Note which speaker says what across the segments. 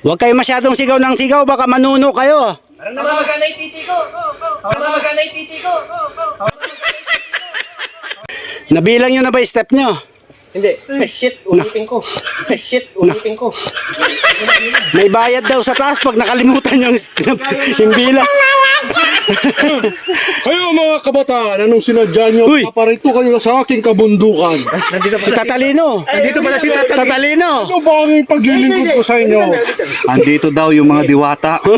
Speaker 1: Huwag kayo masyadong sigaw ng sigaw, baka manuno kayo.
Speaker 2: Namaga na titi ko. Namaga na titi ko.
Speaker 1: Nabilang nyo na ba yung step nyo?
Speaker 2: Hindi. Eh, shit, ulitin ko. Eh, shit, ulitin ko.
Speaker 1: May bayad daw sa taas pag nakalimutan yung, yung bilang.
Speaker 3: Kayo mga kabataan, anong sinadya nyo?
Speaker 1: Uy!
Speaker 3: Paparito kayo sa aking kabundukan.
Speaker 2: Nandito
Speaker 1: Si Tatalino.
Speaker 2: Nandito pala si Tatalino.
Speaker 1: Tatalino.
Speaker 3: Ano ba ang paglilingkod ko sa inyo?
Speaker 4: Andito daw yung mga diwata.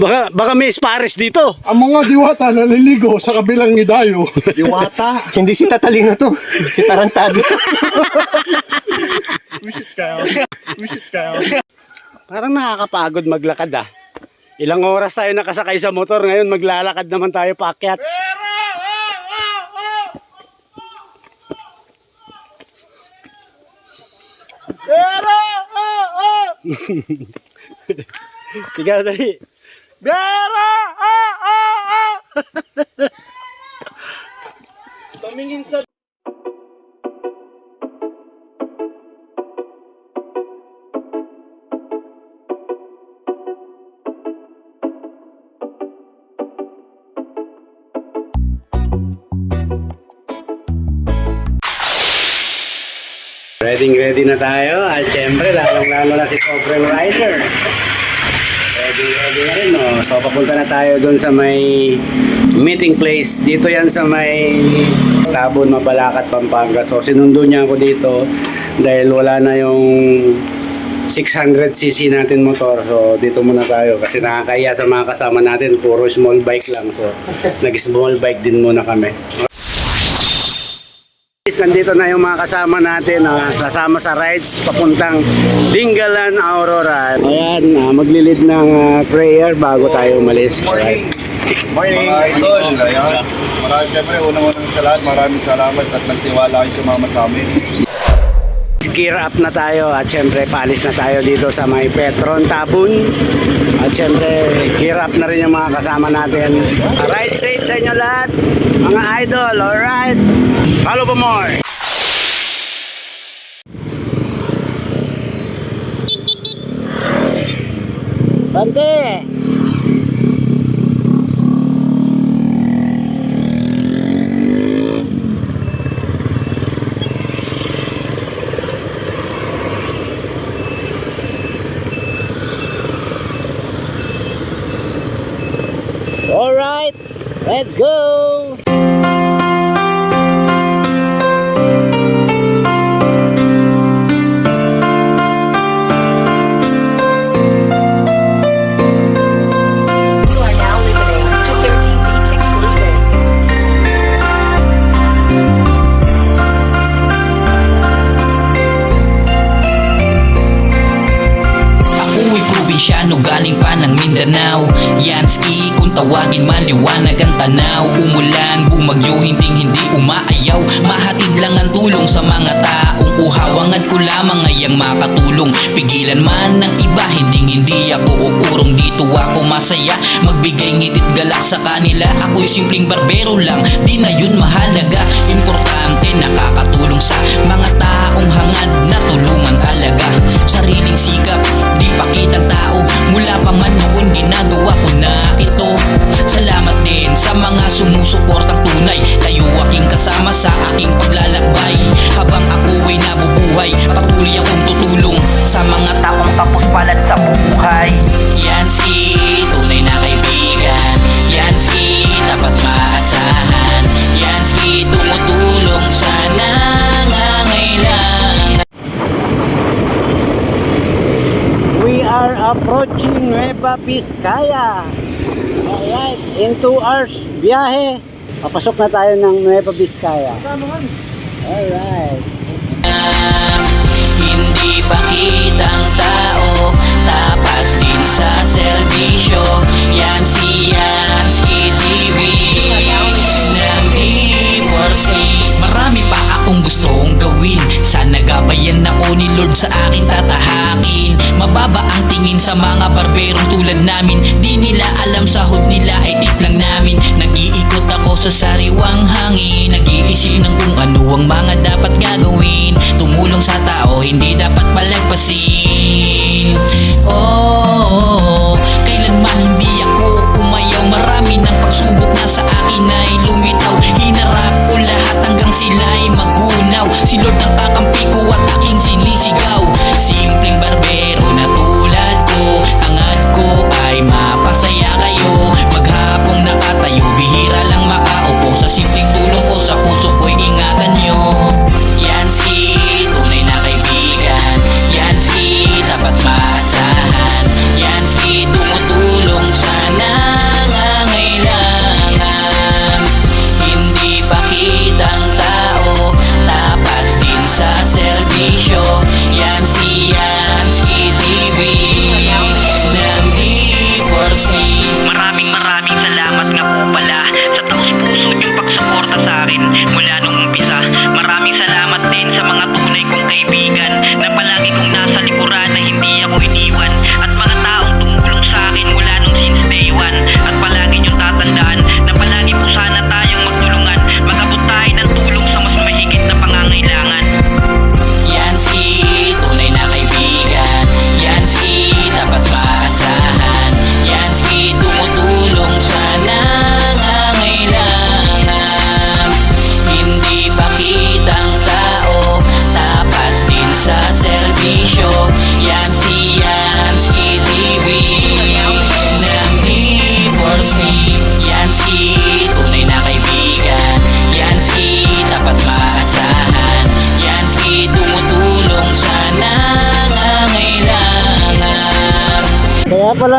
Speaker 1: Baka, baka may spares dito.
Speaker 3: Ang mga diwata naliligo sa kabilang idayo.
Speaker 4: Diwata?
Speaker 2: Hindi si Tatalino to. Si Tarantado.
Speaker 1: Parang nakakapagod maglakad ah. Ilang oras tayo nakasakay sa motor, ngayon maglalakad naman tayo paakyat. Ikaw dali. Bera! Ah, ah, ah! Ready ready na tayo at syempre lalong lalo na si Sobrang Rider. Ready ready na rin no. So papunta na tayo doon sa may meeting place. Dito yan sa may Tabon, Mabalacat, Pampanga. So sinundo niya ako dito dahil wala na yung 600cc natin motor. So dito muna tayo kasi nakakaya sa mga kasama natin. Puro small bike lang. So nag-small bike din muna kami. Guys, Nandito na yung mga kasama natin, ah, kasama sa rides papuntang Dingalan, Aurora. Ayan, ah, maglilid ng ah, prayer bago tayo umalis. Alright.
Speaker 4: Morning. Mga idol. Ayan. Maraming siyempre, unang-unang sa lahat, maraming salamat at nagtiwala kayo sumama sa amin.
Speaker 1: Gear up na tayo at syempre paalis na tayo dito sa may Petron Tabun. At syempre gear up na rin yung mga kasama natin. Ride safe sa inyo lahat, mga idol. Alright. Follow for more. Bante! Alright, let's go!
Speaker 5: Tawagin maliwanag ang tanaw. Umulan, bumagyo, hindi hindi umaayaw. Mahatid lang ang tulong sa mga taong uhawangan ko lamang ngayang makatulong. Pigilan man ng iba, hindi hindi ako uurong Dito ako masaya, magbigay ngitit galak sa kanila. Ako'y simpleng barbero lang, di na yun mahalaga. Importante nakakatulong sa mga taong hangad na tulungan talaga. Sariling sikap, di pakitang tao. Mula pa man noon ginagawa ko na ito Salamat din sa mga sumusuportang tunay. Kayo aking kasama sa aking paglalakbay. Habang ako ay nabubuhay Patuloy akong tutulong Sa mga taong tapos palad sa buhay. Yanski, tunay na kaibigan. Yanski, dapat maasahan. Yanski, tumutulong sa nangangailangan.
Speaker 1: We are approaching Nueva Vizcaya. Alright, in 2 hours biyahe, papasok na tayo ng Nueva Vizcaya. Alright.
Speaker 5: Gabayan ako ni Lord sa akin tatahakin Mababa ang tingin sa mga barberong tulad namin. Di nila alam sahod nila ay tip lang namin. Nag-iikot ako sa sariwang hangin. Nag-iisip ng kung ano ang mga dapat gagawin. Tumulong sa tao, hindi dapat palagpasin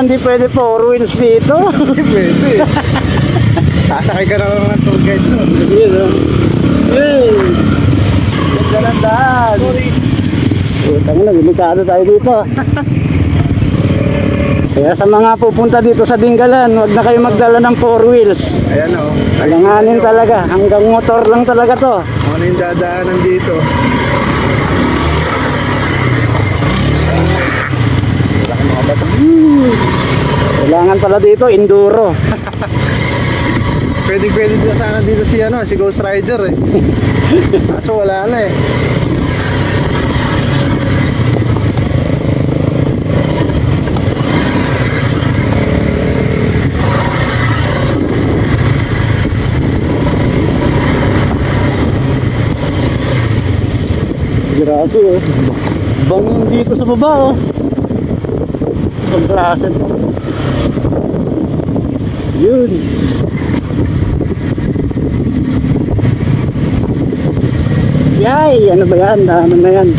Speaker 1: hindi pwede four wheels dito.
Speaker 3: Pwede. Sasakay ka na lang ng tour guide no?
Speaker 1: Yun, oh. Hey! Ganda ng daan. Putang na, delikado tayo dito. Kaya sa mga pupunta dito sa Dingalan, huwag na kayo magdala ng four wheels.
Speaker 3: Ayan o.
Speaker 1: Alanganin talaga, hanggang motor lang talaga to.
Speaker 3: Ano yung dadaanan dito?
Speaker 1: Pala dito, enduro.
Speaker 3: Pwede pwede dito sana dito si ano, si Ghost Rider eh. Kaso wala na eh.
Speaker 1: Grabe oh. Bangin dito sa baba oh. Ang klase. Yun. Yay! Ano ba yan? Ano na yan?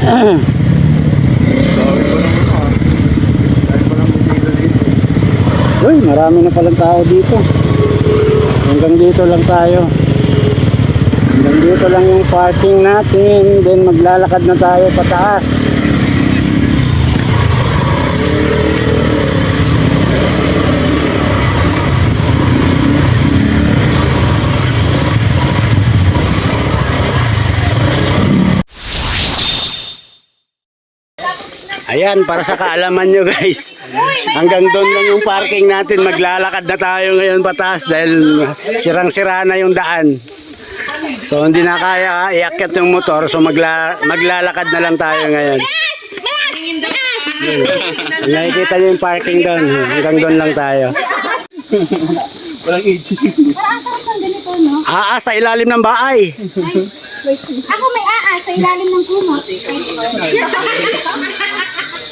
Speaker 1: Uy, marami na palang tao dito. Hanggang dito lang tayo. Hanggang dito lang yung parking natin. Then maglalakad na tayo pataas. Ayan, para sa kaalaman nyo guys. Hanggang doon lang yung parking natin. Maglalakad na tayo ngayon pataas dahil sirang-sira na yung daan. So hindi na kaya iakyat yung motor. So magla maglalakad na lang tayo ngayon. Nakikita nyo yung parking doon. Hanggang doon lang tayo.
Speaker 6: Nakakasarap ng ganito, no?
Speaker 1: Ah, ah, sa ilalim ng baay.
Speaker 6: Ako may aa sa ilalim ng kumot.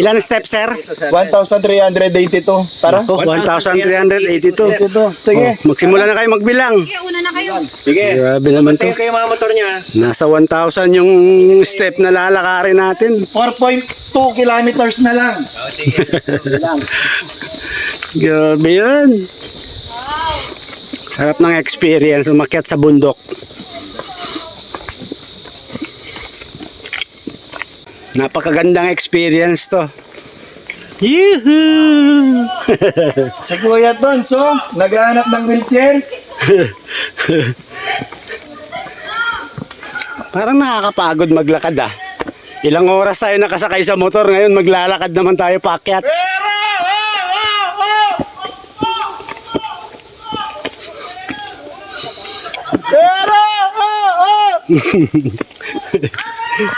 Speaker 1: Ilan step, sir?
Speaker 3: 1,382. Tara.
Speaker 1: Ako, 1,382.
Speaker 3: Sige.
Speaker 1: Oh, magsimula na kayo magbilang.
Speaker 6: Una na kayo.
Speaker 2: Sige.
Speaker 1: Grabe naman to.
Speaker 2: Kayo mga motor niya.
Speaker 1: Nasa 1,000 yung step na lalakarin natin.
Speaker 3: 4.2 kilometers na lang.
Speaker 1: Grabe yun. Sarap ng experience, umakyat sa bundok. Napakagandang experience to. Yuhu!
Speaker 3: Si Kuya Tons, oh, naghahanap ng wheelchair.
Speaker 1: Parang nakakapagod maglakad ah. Ilang oras tayo nakasakay sa motor, ngayon maglalakad naman tayo paakyat.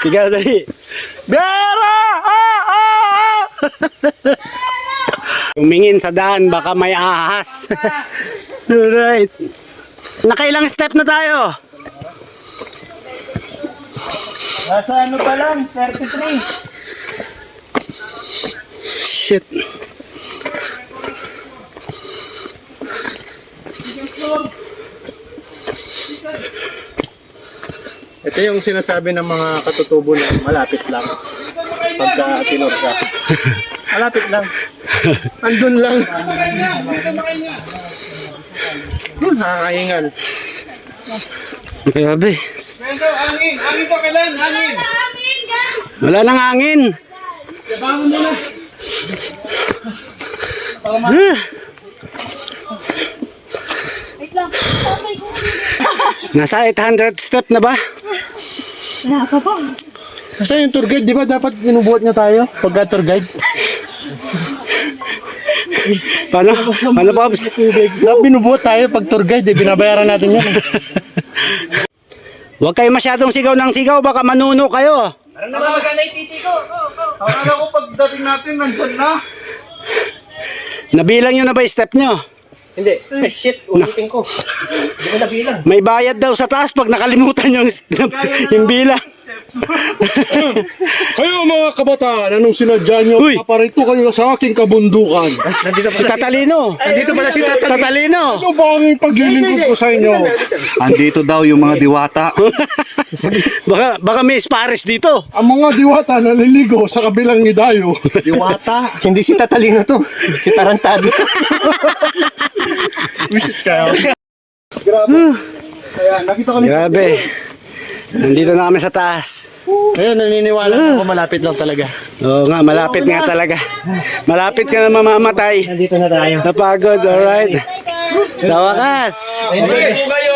Speaker 1: Sigaw dali. Bera! Ah, ah, ah! Tumingin sa daan, baka may ahas. Alright. Nakailang step na tayo?
Speaker 3: Nasa ano pa lang, 33.
Speaker 1: Shit.
Speaker 3: Ito yung sinasabi ng mga katutubo na malapit lang. Pagka tinor ka. Malapit lang. Andun lang. Hmm, nakakaingal.
Speaker 1: Grabe. Wala nang hangin. Ah,
Speaker 6: Wait lang. Okay, ko.
Speaker 1: Nasa 800 step na ba?
Speaker 6: Wala pa pa.
Speaker 3: Kasi yung tour guide, di ba dapat binubuhat niya tayo? Pagka tour guide.
Speaker 1: Paano? Paano, Pops?
Speaker 3: Na binubuhat tayo pag tour guide, eh, binabayaran natin yan.
Speaker 1: Huwag kayo masyadong sigaw ng sigaw, baka manuno kayo.
Speaker 4: Akala ko pagdating natin, nandyan na.
Speaker 1: Nabilang nyo na ba yung step nyo?
Speaker 2: Hindi. Ah, shit, ulitin ko. Hindi ko nabilang.
Speaker 1: May bayad daw sa taas pag nakalimutan yung, yung bilang.
Speaker 3: Kayo mga kabataan, anong sinadya nyo?
Speaker 1: Uy!
Speaker 3: Paparito kayo sa aking kabundukan.
Speaker 2: Nandito
Speaker 1: Si Tatalino.
Speaker 2: Nandito pala si Tatalino.
Speaker 1: Tatalino.
Speaker 3: Ano ba ang paglilingkod ko sa inyo?
Speaker 4: Andito daw yung mga diwata.
Speaker 1: Baka, baka may spares dito.
Speaker 3: Ang mga diwata naliligo sa kabilang idayo.
Speaker 4: Diwata.
Speaker 2: Hindi si Tatalino to. Si Tarantado.
Speaker 3: Wisit kayo.
Speaker 4: Kaya nakita kami.
Speaker 1: Grabe. Nandito na kami sa taas.
Speaker 3: Ayun, naniniwala ako malapit lang talaga.
Speaker 1: Oo nga, malapit nga talaga. Malapit ka na mamamatay.
Speaker 2: Nandito na tayo.
Speaker 1: Napagod, alright. Sa wakas.
Speaker 4: Enjoy po kayo.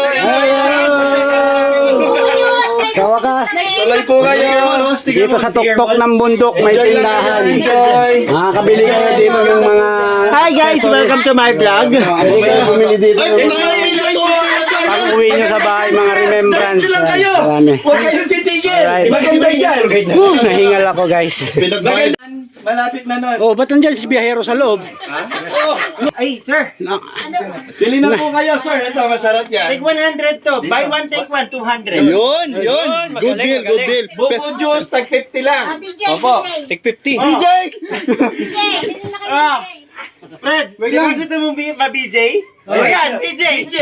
Speaker 1: Sa wakas.
Speaker 4: Tuloy po kayo.
Speaker 1: Dito sa tuktok ng bundok may tindahan.
Speaker 4: Enjoy.
Speaker 1: Makakabili kayo dito ng mga...
Speaker 2: Hi guys, welcome to my vlog.
Speaker 1: Pwede kayo bumili dito ng mga pang uwi nyo sa bahay, mga remembrance. Marami.
Speaker 4: Huwag kayong titigil.
Speaker 1: Alright.
Speaker 4: Maganda dyan.
Speaker 1: Uh, nahingal ako guys.
Speaker 4: Malapit na nun.
Speaker 1: Oh, ba't nandyan si biyahero sa loob?
Speaker 2: Ay, sir.
Speaker 1: Na,
Speaker 4: Bili na po kayo, sir. Ito, masarap yan.
Speaker 2: Take 100 to. Buy one, take one, 200.
Speaker 4: Yun, yun. Good deal, good deal. Buko juice, tag 50 lang. Opo.
Speaker 2: Take 50.
Speaker 4: DJ!
Speaker 2: Ah. Fred, di ba gusto mong pa-BJ? Oh, yan, BJ. BJ.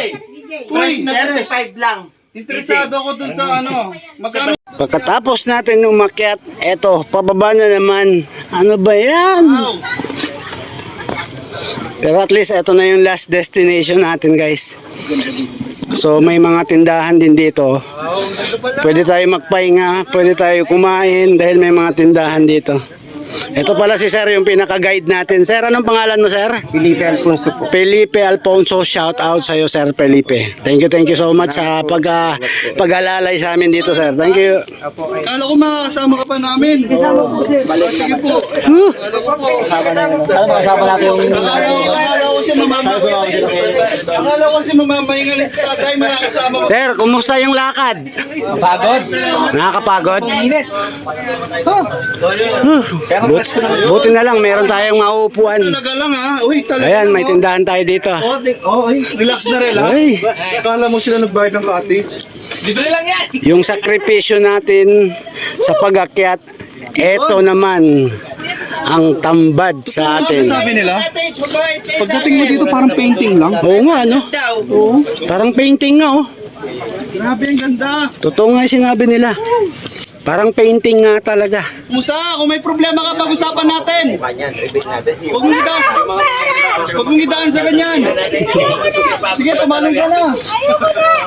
Speaker 2: Na 35 lang.
Speaker 4: Interesado ako dun sa ano. Magkano?
Speaker 1: Pagkatapos natin umakyat, eto, pababa na naman. Ano ba yan? Pero at least eto na yung last destination natin guys. So may mga tindahan din dito. Pwede tayo magpahinga, pwede tayo kumain dahil may mga tindahan dito. Ito pala si Sir yung pinaka-guide natin. Sir, anong pangalan mo Sir?
Speaker 2: Felipe Alfonso po.
Speaker 1: Felipe Alfonso, shout out sa iyo Sir Felipe. Thank you, thank you so much sa pag ah, pag-alalay sa amin dito Sir. Thank you.
Speaker 4: Kala ko makakasama ka pa namin. Kasama po, sir. Sige po. Kala ko po.
Speaker 2: Kasama natin yung...
Speaker 4: Akala ko, si mamama. Akala ko si mamama yung alis sa tatay makakasama ko.
Speaker 1: Sir, kumusta yung lakad?
Speaker 2: Pagod.
Speaker 1: Nakakapagod?
Speaker 2: Init.
Speaker 1: But, buti na lang, meron tayong mauupuan.
Speaker 4: Talaga lang ha. Uy, talaga
Speaker 1: Ayan,
Speaker 4: lang,
Speaker 1: may
Speaker 4: oh.
Speaker 1: tindahan tayo dito.
Speaker 4: Oh, di- oh, ay, relax na relax.
Speaker 1: Ay,
Speaker 4: Akala mo sila nagbayad ng cottage.
Speaker 1: yung sakripisyo natin sa pag-akyat, eto naman ang tambad sa
Speaker 4: Ano
Speaker 1: atin.
Speaker 4: sabi nila? Pagdating mo dito parang painting lang.
Speaker 1: Oo nga, no? Parang painting nga, oh.
Speaker 4: Grabe ang ganda.
Speaker 1: Totoo nga yung sinabi nila. Parang painting nga talaga.
Speaker 4: Musa, kung may problema ka, pag-usapan natin. Huwag mong idaan. Huwag mong idaan sa ganyan. Sige, tumalong ka na.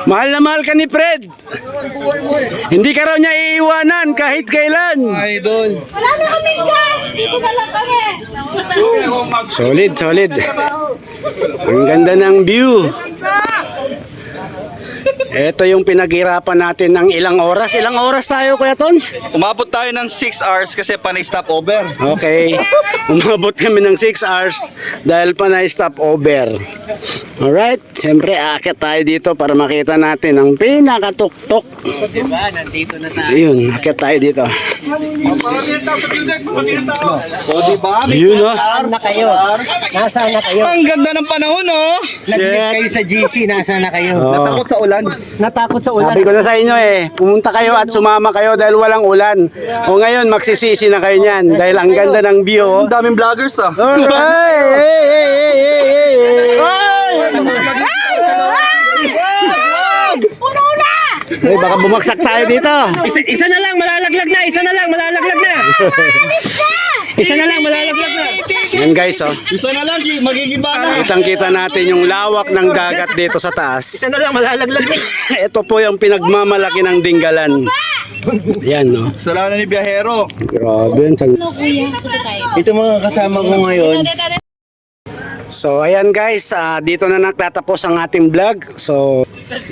Speaker 1: Mahal na mahal ka ni Fred. Hindi ka raw niya iiwanan kahit kailan.
Speaker 4: Idol.
Speaker 6: Wala na kaming gas! Dito na lang kami!
Speaker 1: Solid, solid. Ang ganda ng view. Ito yung pinaghirapan natin ng ilang oras. Ilang oras tayo, Kuya Tons?
Speaker 4: Umabot tayo ng 6 hours kasi panay stop over.
Speaker 1: Okay. Umabot kami ng 6 hours dahil pa na stop over. Alright. Siyempre, akit tayo dito para makita natin ang pinakatuktok.
Speaker 2: Diba, nandito na tayo.
Speaker 1: Ayun, akit tayo dito.
Speaker 4: O, di ba? May
Speaker 1: Ayun, oh.
Speaker 2: Nasaan na kayo? Nasaan na kayo?
Speaker 4: Ang ganda ng panahon, oh.
Speaker 2: Naglit
Speaker 1: Shit.
Speaker 2: kayo sa GC, nasaan na kayo?
Speaker 1: Oh.
Speaker 4: Natakot sa ulan.
Speaker 2: Natakot sa ulan.
Speaker 1: Sabi ko na sa inyo eh, pumunta kayo at sumama kayo dahil walang ulan. O ngayon, magsisisi na kayo niyan dahil ang ganda ng view. oh.
Speaker 4: Ang daming vloggers, ah.
Speaker 1: Alright! Hey, hey, hey, hey, hey.
Speaker 6: Puno na!
Speaker 1: Hey, baka bumagsak tayo dito.
Speaker 2: Isa, isa na lang, malalaglag na. Isa na lang, malalaglag na. Isa na lang, malalaglag na.
Speaker 1: Yan guys, oh.
Speaker 4: Isa na lang. Magigiba na.
Speaker 1: Kitang kita natin yung lawak ng dagat dito sa taas.
Speaker 2: Isa na lang, malalaglag.
Speaker 1: Ito po yung pinagmamalaki ng dinggalan. Yan, no.
Speaker 4: Salamat ni Biyahero.
Speaker 1: Grabe, yan.
Speaker 2: Ito mga kasama ko ngayon.
Speaker 1: So ayan guys, ah, dito na nagtatapos ang ating vlog. So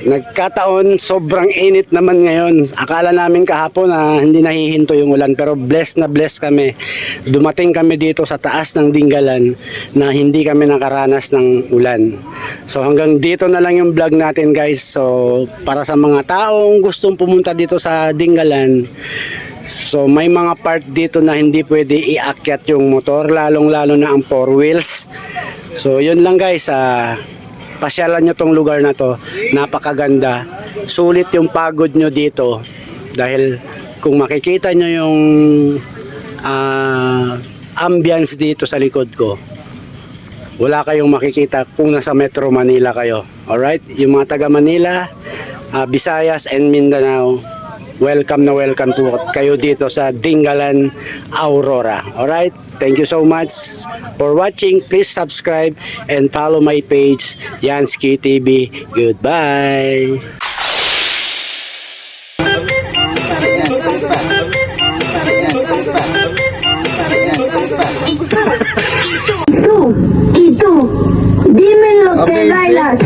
Speaker 1: nagkataon, sobrang init naman ngayon. Akala namin kahapon na hindi nahihinto yung ulan pero blessed na blessed kami. Dumating kami dito sa taas ng Dinggalan na hindi kami nakaranas ng ulan. So hanggang dito na lang yung vlog natin guys. So para sa mga taong gustong pumunta dito sa Dinggalan, So may mga part dito na hindi pwede iakyat yung motor lalong lalo na ang four wheels. So yun lang guys, ah, pasyalan nyo tong lugar na to. Napakaganda. Sulit yung pagod nyo dito. Dahil kung makikita nyo yung ah, ambience dito sa likod ko, wala kayong makikita kung nasa Metro Manila kayo. Alright? Yung mga taga Manila, ah, Visayas and Mindanao, welcome na welcome po kayo dito sa Dingalan, Aurora. Alright? Thank you so much for watching. Please subscribe and follow my page, Yansky TV. Goodbye!
Speaker 7: Y tú, dímelo que bailas.